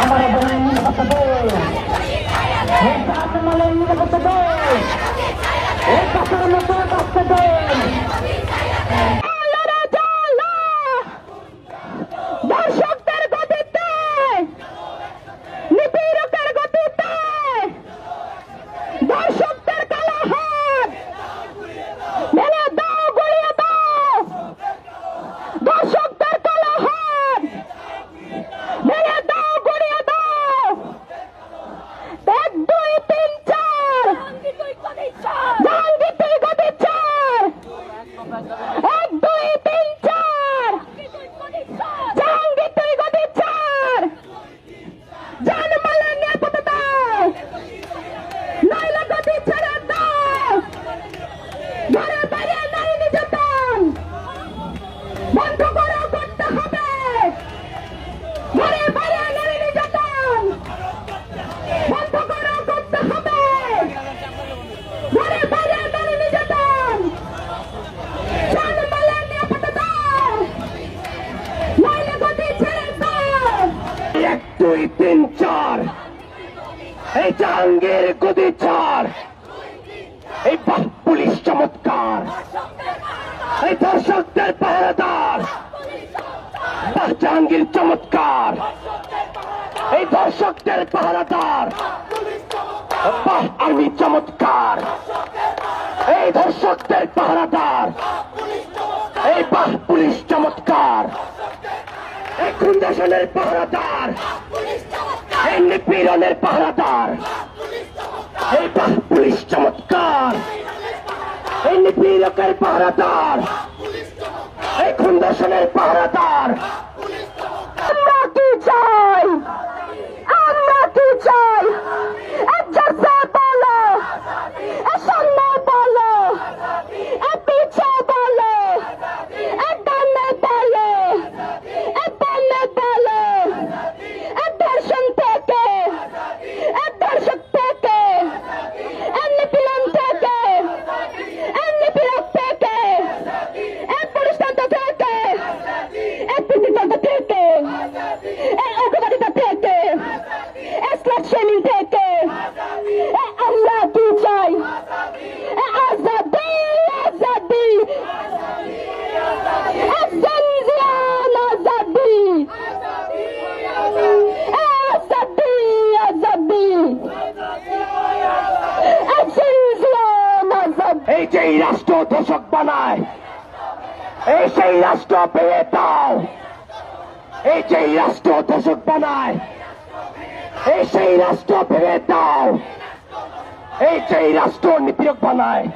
আমার বোনের নিরাপত্তা দেয় আপনার নিরাপত্তা এই কাছের মতো কাছে দুই তিন চার, এই জাহাঙ্গীর গদি চার, এই পুলিশ চমৎকার, এই দর্শকদের পাহারাদার জাহাঙ্গীর চমৎকার, এই দর্শকদের পাহারাদার বাহ আর্মি চমৎকার, এই দর্শকদের পাহারাদার, এই বাহ পুলিশ চমৎকার। নির্যাতনের পাহারাদার। এই নিপীড়নের পাহারাদার। এই বাহ, পুলিশ চমৎকার। এই নিপীড়কের পাহারাদার। এই খুন দর্শনের পাহারাদার। যেই রাষ্ট্র দোষক বানায়, এই সেই রাষ্ট্র পেয়ে দাও। এই যেই রাষ্ট্র দোষক বানায়, এই সেই রাষ্ট্র পেয়ে দাও। এই সেই রাষ্ট্র নীতিরক বানায়,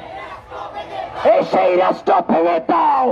এই সেই রাষ্ট্র পেয়ে দাও।